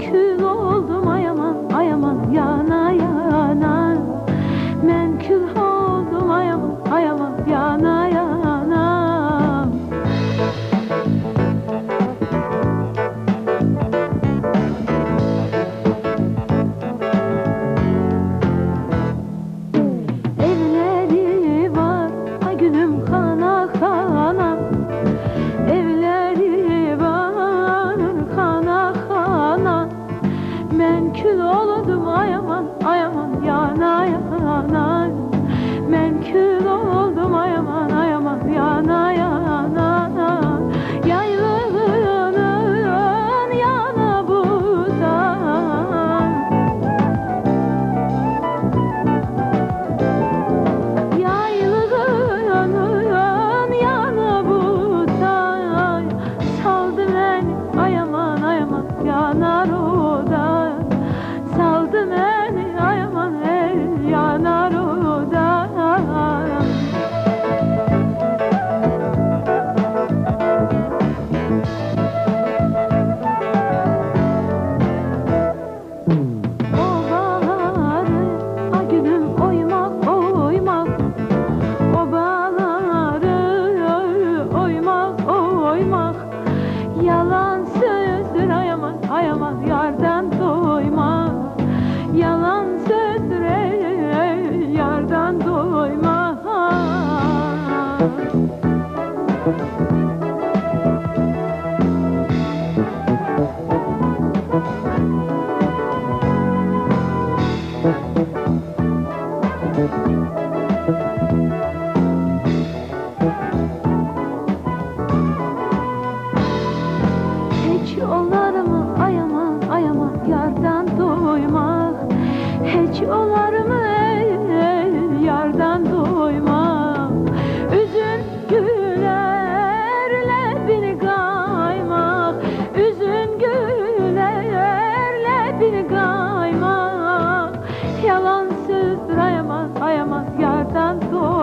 Menkül oldum ayaman ayaman yana yana. Menkül oldum ayaman ayaman yana Ben kül oldum ayaman ayaman yana yana duymak hiç olar mı yardan duymak üzün gülerle beni kaymak. Üzün gülerle beni kaymak. Yalan söz ayamaz ayamaz yardan duymak